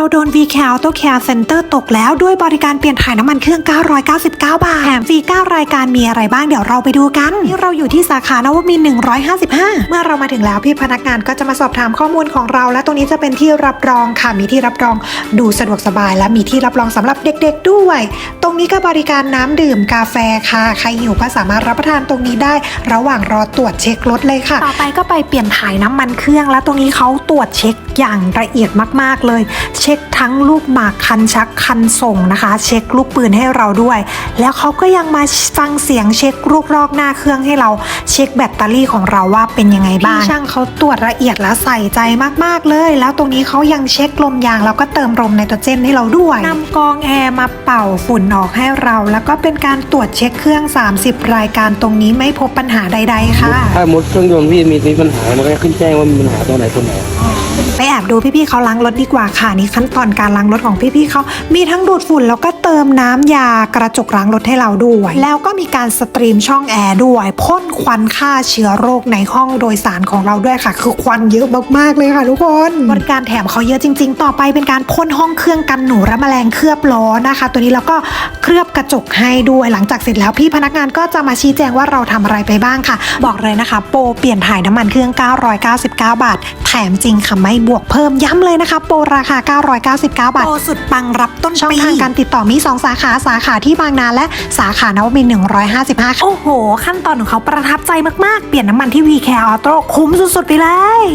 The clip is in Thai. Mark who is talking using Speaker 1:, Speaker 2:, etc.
Speaker 1: เราโดน VK Auto Care Center ตกแล้วด้วยบริการเปลี่ยนถ่ายน้ำมันเครื่อง 999 บาท แถมฟรี 9 รายการมีอะไรบ้างเดี๋ยวเราไปดูกัน นี่เราอยู่ที่สาขานวมิน 155 เมื่อเรามาถึงแล้วพี่พนักงานก็จะมาสอบถามข้อมูลของเรา และตรงนี้จะเป็นที่รับรองค่ะ มีที่รับรองดูสะดวกสบาย และมีที่รับรองสำหรับเด็ก ๆด้วย ตรงนี้ก็บริการน้ำดื่มกาแฟค่ะ ใครหิวก็สามารถรับประทานตรงนี้ได้ ระหว่างรอตรวจเช็ครถเลยค่ะ ต่อไปก็ไปเปลี่ยนถ่ายน้ำมันเครื่อง แล้วตรงนี้เขาตรวจเช็คอย่างละเอียดมาก ๆเลยเช็คทั้งลูกหมากคันชักคันส่งนะคะ เช็คลูกปืนให้เราด้วย แล้วเขาก็ยังมาฟังเสียงเช็คลูกรอกหน้าเครื่องให้เราเช็คแบตเตอรี่ของเราว่าเป็นยังไงบ้างพี่ช่างเขาตรวจละเอียดและใส่ใจมากๆเลย แล้วตรงนี้เขายังเช็คลมยางแล้วก็เติมลมไนโตรเจนให้เราด้วยนำกรองแอร์มาเป่าฝุ่นออกให้เรา แล้วก็เป็นการตรวจเช็คเครื่อง 30 รายการตรงนี้ไม่พบปัญหาใด ๆ ค่ะ
Speaker 2: ถ้ามดเครื่องยนต์พี่มีมีปัญหามันก็จะขึ้นแจ้งว่ามีปัญหาตรงไหนตรงไหน
Speaker 1: ไปแอบดูพี่ๆเขาล้างรถดีกว่าค่ะนี่ขั้นตอนการล้างรถของพี่ๆเขามีทั้งดูดฝุ่นแล้วก็เติมน้ำยากระจกล้างรถให้เราด้วย แล้วก็มีการสตรีมช่องแอร์ด้วยพ่นควันฆ่าเชื้อโรคในห้องโดยสารของเราด้วยค่ะ คือควันเยอะมากๆเลยค่ะทุกคนบริการแถมเขาเยอะจริง ๆ ต่อไปเป็นการพ่นห้องเครื่องกันหนูและแมลงเคลือบล้อนะคะ ตัวนี้เราก็เคลือบกระจกให้ด้วยหลังจากเสร็จแล้วพี่พนักงานก็จะมาชี้แจงว่าเราทำอะไรไปบ้างค่ะ บอกเลยนะคะ โปรเปลี่ยนถ่ายน้ำมันเครื่อง 999 บาท แถมจริงค่ะไม่บวกเพิ่มย้ำเลยนะคะ โปรราคา999 บาทโปรสุดปังรับต้นช่องทางการติดต่อมี 2 สาขาสาขาที่บางนาและสาขานวมินทร์155โอ้โห ขั้นตอนของเขาประทับใจมากๆ เปลี่ยนน้ำมันที่ VK Auto คุ้มสุดๆไปเลย